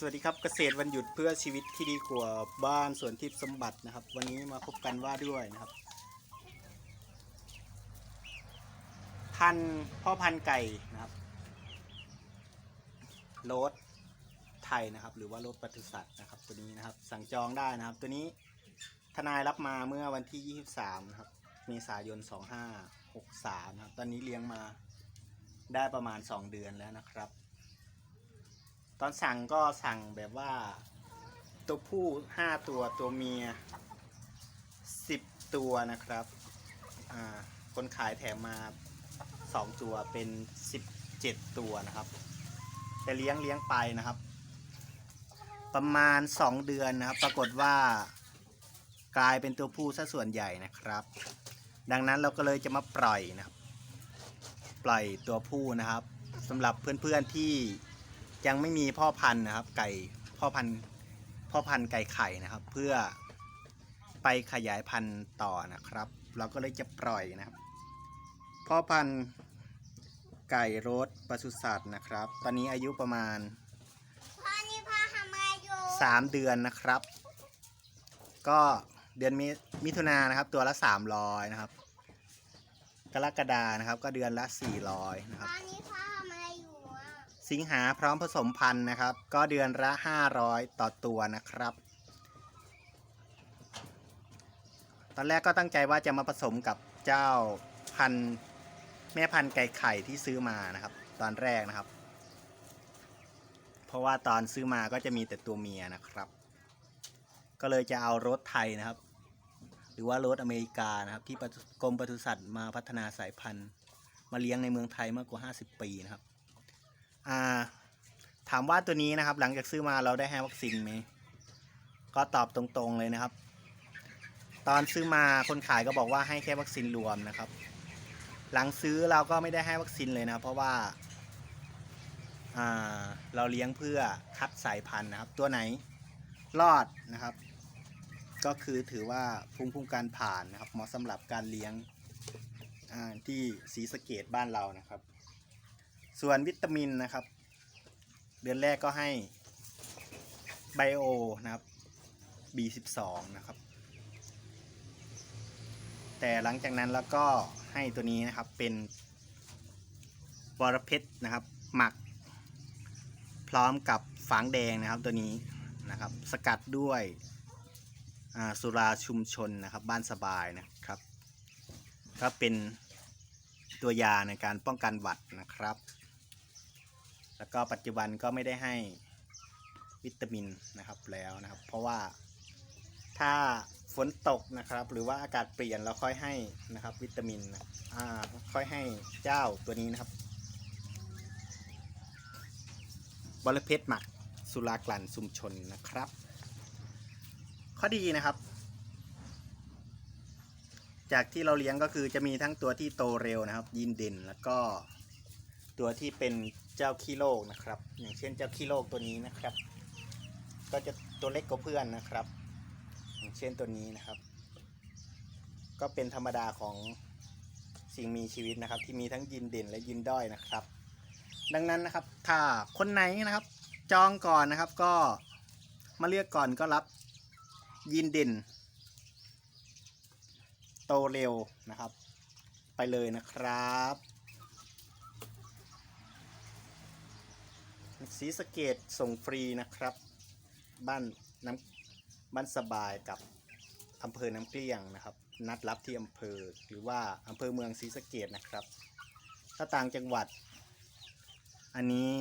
สวัสดีครับเกษตรวันหยุดเพื่อชีวิตที่ดีกว่าบ้านสวนทิพย์สมบัตินะครับ วันนี้มาพบกันว่าด้วยนะครับ พันพ่อพันไก่นะครับโรสไทยนะครับ หรือว่าโรสปศุสัตว์นะครับ ตัวนี้นะครับ สั่งจองได้นะครับ ตัวนี้ทนายรับมาเมื่อวันที่ 23นะครับเมษายน 2563นะครับตอนนี้เลี้ยงมาได้ประมาณ 2 เดือนแล้วนะครับ ตอนสั่งก็สั่งแบบว่า ตัวผู้ห้าตัวตัวเมียสิบตัวนะครับอ่าคนขายแถมมาสองตัวเป็นสิบเจ็ดตัวนะครับ แต่เลี้ยงเลี้ยงไปนะครับ ประมาณสองเดือนนะครับ ปรากฏว่ากลายเป็นตัวผู้ซะส่วนใหญ่นะครับ ดังนั้นเราก็เลยจะมาปล่อยนะครับ ปล่อยตัวผู้นะครับสำหรับเพื่อนๆที่ ยังไม่มีพ่อพันธุ์นะครับ ไก่พ่อพันธุ์พ่อพันธุ์ไก่ไข่นะครับ เพื่อไปขยายพันธุ์ต่อนะครับ เราก็เลยจะปล่อยนะครับ พ่อพันธุ์ไก่โรสปศุสัตว์นะครับ ตอนนี้อายุประมาณพ่อนี่พ่อทำอะไรอยู่3เดือนนะครับ ก็เดือนมิมิถุนายนนะครับ ตัวละ300นะครับ กรกฎานะครับ ก็เดือนละ400นะครับ พ่อนี่พ่อ สิงหาพร้อมผสมพันธุ์นะครับ ก็เดือนละ 500 ต่อตัวนะครับ ตอนแรกก็ตั้งใจว่าจะมาผสมกับเจ้าพันธุ์แม่พันธุ์ไก่ไข่ที่ซื้อมานะครับ ตอนแรกนะครับ เพราะว่าตอนซื้อมาก็จะมีแต่ตัวเมียนะครับ ก็เลยจะเอารถไทยนะครับ หรือว่ารถอเมริกานะครับ ที่กรมปศุสัตว์มาพัฒนาสายพันธุ์ มาเลี้ยงในเมืองไทยมากกว่า 50 ปีนะครับ อ่า ถามว่าตัวนี้นะครับ หลังจากซื้อมาเราได้ให้วัคซีนไหม ก็ตอบตรงๆเลยนะครับ ตอนซื้อมาคนขายก็บอกว่าให้แค่วัคซีนรวมนะครับ หลังซื้อเราก็ไม่ได้ให้วัคซีนเลยนะ เพราะว่า อ่า เราเลี้ยงเพื่อคัดสายพันธุ์นะครับ ตัวไหนรอดนะครับ ก็คือถือว่าภูมิคุ้มกันผ่านนะครับเหมาะสำหรับการเลี้ยงที่ศรีสะเกดบ้านเรานะครับ ส่วนวิตามินนะครับ เดือนแรกก็ให้ไบโอนะครับ B12 นะครับ แต่หลังจากนั้นแล้วก็ให้ตัวนี้นะครับเป็นวรเพชรนะครับ หมัก พร้อมกับฝางแดงนะครับตัวนี้นะครับ สกัดด้วยสุราชุมชนนะครับ บ้านสบายนะครับก็เป็นตัวยาในการป้องกันหวัดนะครับ แล้วก็ปัจจุบันก็ไม่ได้ให้วิตามินนะครับแล้วนะครับ เพราะว่าถ้าฝนตกนะครับ หรือว่าอากาศเปลี่ยนเราค่อยให้นะครับ วิตามินอ่าค่อยให้เจ้าตัวนี้นะครับบอลเพชรหมักสุรากลั่นชุมชนนะครับ ข้อดีนะครับ จากที่เราเลี้ยงก็คือจะมีทั้งตัวที่โตเร็วนะครับ ยินเด่นแล้วก็ตัวที่เป็น เจ้าขี้โลกนะครับ อย่างเช่นเจ้าขี้โลกตัวนี้นะครับ ก็จะตัวเล็กกว่าเพื่อนนะครับ อย่างเช่นตัวนี้นะครับ ก็เป็นธรรมดาของสิ่งมีชีวิตนะครับ ที่มีทั้งยินเด่นและยินด้อยนะครับ ดังนั้นนะครับถ้าคนไหนนะครับ จองก่อนนะครับก็มาเลือกก่อนก็รับยินเด่น โตเร็วนะครับ ไปเลยนะครับ สีสะเกตส่งฟรีนะครับ บ้านน้ำบ้านสบายกับอำเภอน้ำเกลี้ยงนะครับ นัดรับที่อำเภอหรือว่าอำเภอเมืองศรีสะเกดนะครับ ถ้าต่างจังหวัด อันนี้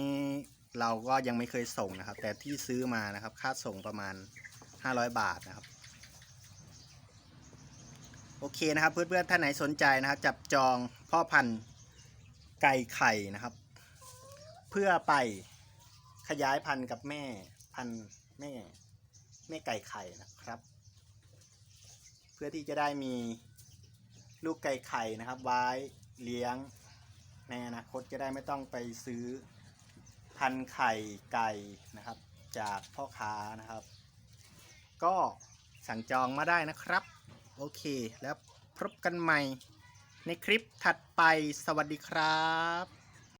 เราก็ยังไม่เคยส่งนะครับ แต่ที่ซื้อมานะครับ ค่าส่งประมาณ 500 บาทนะครับ โอเคนะครับ เพื่อนๆท่านไหนสนใจนะครับ จับจองพ่อพันธุ์ไก่ไข่นะครับ เพื่อไป ขยายพันธุ์กับแม่พันธุ์แม่แม่ไก่ไข่นะครับ เพื่อที่จะได้มีลูกไก่ไข่นะครับ ไว้เลี้ยงในอนาคตจะได้ไม่ต้องไปซื้อพันธุ์ไข่ไก่นะครับ จากพ่อค้านะครับ ก็สั่งจองมาได้นะครับ โอเคแล้วพบกันใหม่ในคลิปถัดไปสวัสดีครับ